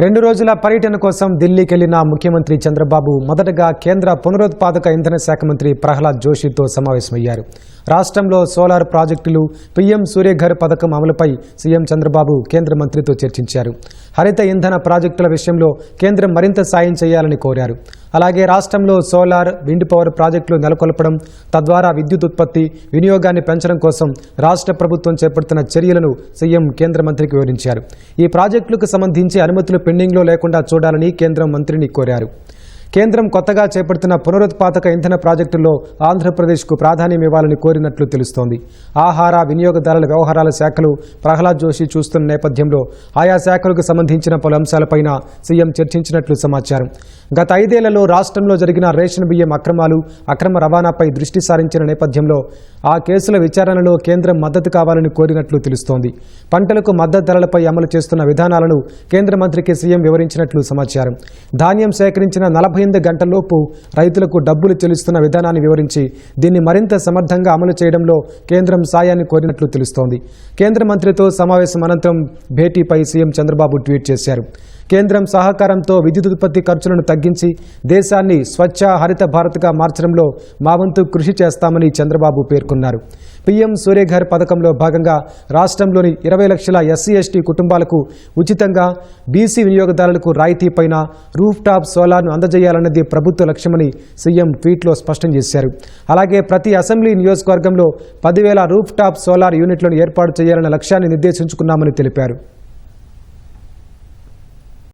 రెండు రోజుల పర్యటన కోసం ఢిల్లీకి వెళ్ళిన ముఖ్యమంత్రి చంద్రబాబు మొదటగా కేంద్ర పునరుత్పాదక ఇంధన శాఖ మంత్రి ప్రహ్లాద్ జోషితో సమావేశమయ్యారు. రాష్ట్రంలో సోలార్ ప్రాజెక్టులు పీఎం సూర్యఘర్ పథకం అమలుపై సీఎం చంద్రబాబు కేంద్ర మంత్రితో చర్చించారు. హరిత ఇంధన ప్రాజెక్టుల విషయంలో కేంద్రం మరింత సాయం చేయాలని కోరారు. అలాగే రాష్ట్రంలో సోలార్ విండ్ పవర్ ప్రాజెక్టులు నెలకొల్పడం తద్వారా విద్యుత్ ఉత్పత్తి వినియోగాన్ని పెంచడం కోసం రాష్ట్ర ప్రభుత్వం చేపడుతున్న చర్యలను సీఎం కేంద్ర మంత్రికి వివరించారు. ఈ ప్రాజెక్టులకు సంబంధించి అనుమతులు పెండింగ్లో లేకుండా చూడాలని కేంద్రం మంత్రిని కోరారు. కేంద్రం కొత్తగా చేపడుతున్న పునరుత్పాదక ఇంధన ప్రాజెక్టుల్లో ఆంధ్రప్రదేశ్కు ప్రాధాన్యం ఇవ్వాలని కోరినట్లు తెలుస్తోంది. ఆహార వినియోగదారుల వ్యవహారాల శాఖలు ప్రహ్లాద్ జోషి చూస్తున్న నేపథ్యంలో ఆయా శాఖలకు సంబంధించిన పలు అంశాలపైన సీఎం చర్చించినట్లు సమాచారం. గత ఐదేళ్ళలో రాష్ట్రంలో జరిగిన రేషన్ బియ్యం అక్రమాలు అక్రమ రవాణాపై దృష్టి సారించిన నేపథ్యంలో ఆ కేసుల విచారణలో కేంద్రం మద్దతు కావాలని కోరినట్లు తెలుస్తోంది. పంటలకు మద్దతు ధరలపై అమలు చేస్తున్న విధానాలను కేంద్ర మంత్రికి సీఎం వివరించినట్లు సమాచారం. ధాన్యం సేకరించిన నలభై పద్దెనిమిది గంటల్లోపు రైతులకు డబ్బులు చెల్లిస్తున్న విధానాన్ని వివరించి దీన్ని మరింత సమర్థంగా అమలు చేయడంలో కేంద్రం సాయాన్ని కోరినట్లు తెలుస్తోంది. కేంద్ర మంత్రితో సమావేశం అనంతరం భేటీపై సీఎం చంద్రబాబు ట్వీట్ చేశారు. కేంద్రం సహకారంతో విద్యుత్ ఉత్పత్తి ఖర్చులను తగ్గించి దేశాన్ని స్వచ్ఛ హరిత భారత్గా మార్చడంలో మా వంతు కృషి చేస్తామని చంద్రబాబు పేర్కొన్నారు. పీఎం సూర్యఘర్ పథకంలో భాగంగా రాష్ట్రంలోని ఇరవై లక్షల ఎస్సీ ఎస్టీ కుటుంబాలకు ఉచితంగా బీసీ వినియోగదారులకు రాయితీపైన రూఫ్ టాప్ సోలార్ను అందజేయాలన్నది ప్రభుత్వ లక్ష్యమని సీఎం ట్వీట్లో స్పష్టం చేశారు. అలాగే ప్రతి అసెంబ్లీ నియోజకవర్గంలో పదివేల రూఫ్ టాప్ సోలార్ యూనిట్లను ఏర్పాటు చేయాలన్న లక్ష్యాన్ని నిర్దేశించుకున్నామని తెలిపారు.